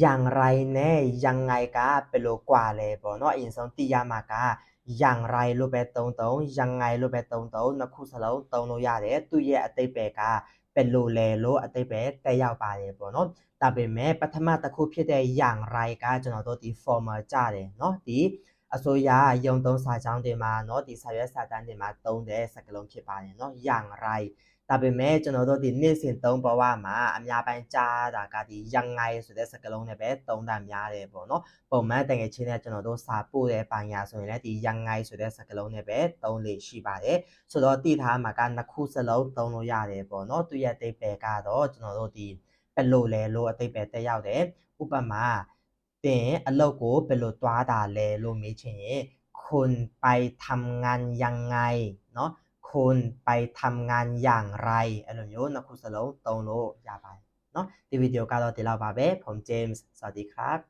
อย่างไรแน่ยังไงကဘယ်လိုกว่าလဲပေါ့เนาะအရင်ဆုံးသိရမှာကอย่างไรလို့ပဲသုံးသုံးยังไงလို့ပဲသုံးသုံးနှစ်ခုစလုံးသုံးလို့ရတယ်သူ့ရဲ့အတိတ်ပဲကဘယ်လိုလဲလို့အတိတ်ပဲတက်ရောက်ပါတယ်ပေါ့เนาะဒါပေမဲ့ပထမတစ်ခုဖြစ်တဲ့อย่างไรကကျွန်တော်တို့ဒီ formal ကြတယ်เนาะဒီ အစိုးရရုံသုံးစာကြောင်းတွေမှာเนาะဒီစာရွက်စာတမ်းတွေမှာသုံးတဲ့စကားလုံးဖြစ်ပါတယ်เนาะอย่างไร ဒါပေမဲ့ကျွန်တော်တို့ဒီနေ့စဉ်သုံးဘဝမှာအများပိုင်းကြားတာကဒီยังไงဆိုတဲ့စကားလုံးနဲ့ပဲသုံးတာများတယ်ပေါ့နော်ပုံမှန်တကယ်ချင်းနဲ့ကျွန်တော်တို့စာပို့တဲ့ပညာဆိုရင်လည်းဒီยังไงဆိုတဲ့စကားလုံးနဲ့ပဲသုံးလေရှိပါတယ်ဆိုတော့တိထားမှာကနှစ်ခုစလုံးသုံးလို့ရတယ်ပေါ့နော်သူရဲ့အတိတ်ပဲကတော့ကျွန်တော်တို့ဒီဘယ်လိုလဲလို့အတိတ်ပဲတက်ရောက်တယ်ဥပမာ တင်အလုပ်ကိုဘယ်လိုသွားတာလဲလို့မေးချင်ရင်คุณไปทำงานยังไงเนาะ คุณไปทำงานอย่างไรအဲ့လိုမျိုးနှစ်ခုစလုံးသုံးလို့ရပါတယ်เนาะဒီဗီဒီယိုကတော့ဒီလောက်ပါပဲผมเจมส์สวัสดีครับ